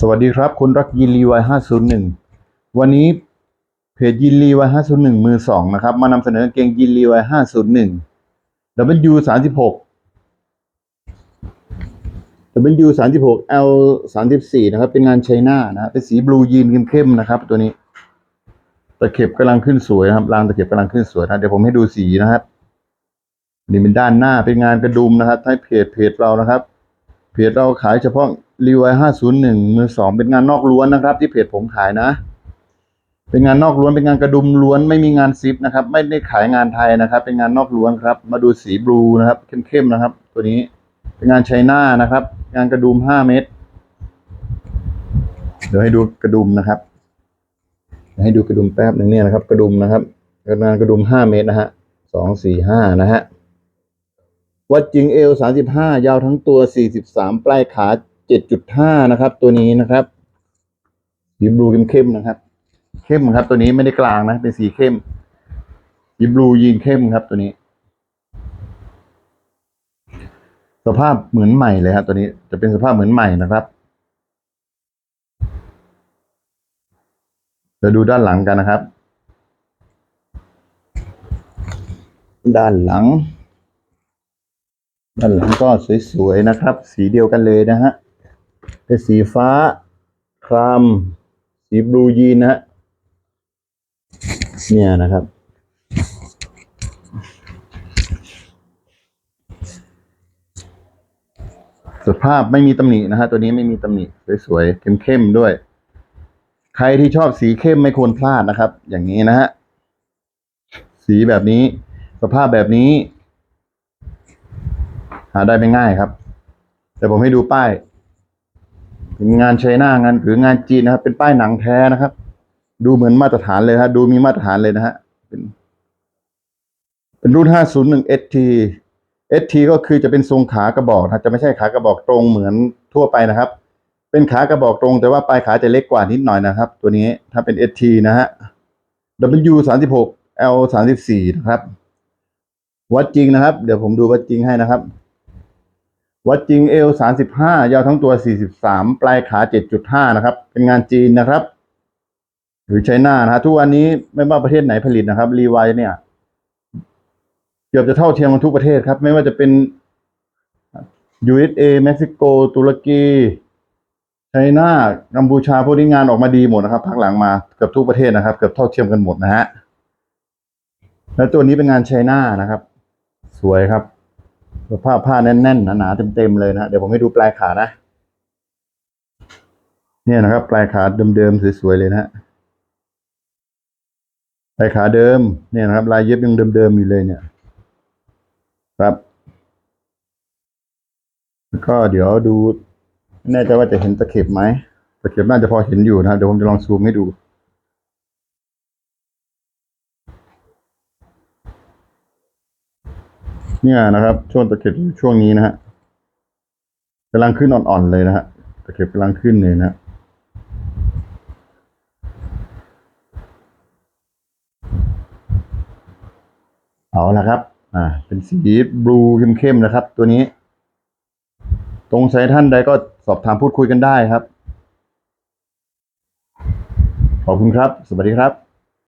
สวัสดีครับคนรักยินรีวายห้าศูนย์หนึ่งวันนี้เพจยินรีวายห้าศูนย์หนึ่งมือสองนะครับ มานำเสนอเกงยินรีวายห้าศูนย์หนึ่ง W สามสิบหก W สามสิบหก L สามสิบสี่นะครับ เป็นงานไชน่านะฮะเป็นสีบลูยีนเข้มๆนะครับ ตัวนี้ ตะเข็บกำลังขึ้นสวยนะครับรางตะเข็บกำลังขึ้นสวยนะเดี๋ยวผมให้ดูสีนะครับนี่เป็นด้านหน้าเป็นงานกระดุมนะครับให้เพจเพจเรานะครับ เพจเราขายเฉพาะ รีวายห้าศูนย์หนึ่งมือสองเป็นงานนอกล้วนนะครับ ที่เพจผมขายนะ เป็นงานนอกล้วนเป็นงานกระดุมล้วนไม่มีงานซิปนะครับ ไม่ได้ขายงานไทยนะครับ เป็นงานนอกล้วนครับ มาดูสีบลูนะครับเข้มๆนะครับ ตัวนี้เป็นงานไชน่านะครับ งานกระดุมห้าเมตร เดี๋ยวให้ดูกระดุมนะครับเดี๋ยวให้ดูกระดุมแป๊บหนึ่งเนี่ยนะครับ กระดุมนะครับงานกระดุมห้าเมตรนะฮะสองสี่ห้านะฮะวัดจริงเอลสามสิบห้ายาวทั้งตัวสี่สิบสามปลายขา เจ็ดจุดห้านะครับ ตัวนี้นะครับสีบลูเข้มๆนะครับ เข้มครับ ตัวนี้ไม่ได้กลางนะ เป็นสีเข้มสีบลูยีนเข้มครับ ตัวนี้ สภาพเหมือนใหม่เลยครับตัวนี้จะเป็นสภาพเหมือนใหม่นะครับเดี๋ยวดูด้านหลังกันนะครับ ด้านหลัง ด้านหลังก็สวยๆนะครับ สีเดียวกันเลยนะฮะ เป็นสีฟ้า คราม สีบลูยีนนะฮะเนี่ยนะครับ สภาพไม่มีตำหนินะฮะตัวนี้ไม่มีตำหนิสวยๆเข้มๆด้วย ใครที่ชอบสีเข้มไม่ควรพลาดนะครับ อย่างนี้นะฮะสีแบบนี้ สภาพแบบนี้ หาได้ไม่ง่ายครับ แต่ผมให้ดูป้าย เป็นงานใช้หน้างานหรืองานจีนนะครับ เป็นป้ายหนังแท้นะครับ ดูเหมือนมาตรฐานเลยฮะดูมีมาตรฐานเลยนะฮะเป็น เป็นรุ่น 501 ST ST ก็คือจะเป็นทรงขากระบอกนะจะไม่ใช่ขากระบอกตรงเหมือนทั่วไปนะครับ เป็นขากระบอกตรง แต่ว่าปลายขาจะเล็กกว่านิดหน่อยนะครับ ตัวนี้ถ้าเป็น ST นะฮะ W 36 L 34นะครับ วัดจริงนะครับ เดี๋ยวผมดูวัดจริงให้นะครับ วัดจริงเอลสามสิบห้ายาวทั้งตัวสี่สิบสามปลายขาเจ็ดจุดห้านะครับ เป็นงานจีนนะครับ หรือไชน่านะฮะทุกวันนี้ไม่ว่าประเทศไหนผลิตนะครับ รีไวเนี่ย เกือบจะเท่าเทียมกันทุกประเทศครับ ไม่ว่าจะเป็น USA เม็กซิโก ตุรกีไชน่ากัมพูชาพวกนี้งานออกมาดีหมดนะครับพักหลังมาเกือบทุกประเทศนะครับ เกือบเท่าเทียมกันหมดนะฮะแล้วตัวนี้เป็นงานไชน่านะครับ สวยครับ ผ้าผ้าแน่นๆหนาๆเต็มๆเลยนะเดี๋ยวผมให้ดูปลายขานะ เนี่ยนะครับ ปลายขาเดิมๆสวยๆเลยนะปลายขาเดิม เนี่ยนะครับ ลายเย็บยังเดิมๆอยู่เลยเนี่ย ครับแล้วก็เดี๋ยวดูไม่แน่ใจว่าจะเห็นตะเข็บไหมตะเข็บน่าจะพอเห็นอยู่นะเดี๋ยวผมจะลองซูมให้ดู เนี่ยนะครับ ช่วงตะเข็บอยู่ช่วงนี้นะฮะกำลังขึ้นอ่อนๆเลยนะฮะตะเข็บกำลังขึ้นเลยนะฮะเอาละครับ อ่า เป็นสีบลูเข้มๆนะครับ ตัวนี้ ตรงสายท่านใดก็สอบถามพูดคุยกันได้ครับ ขอบคุณครับ สวัสดีครับ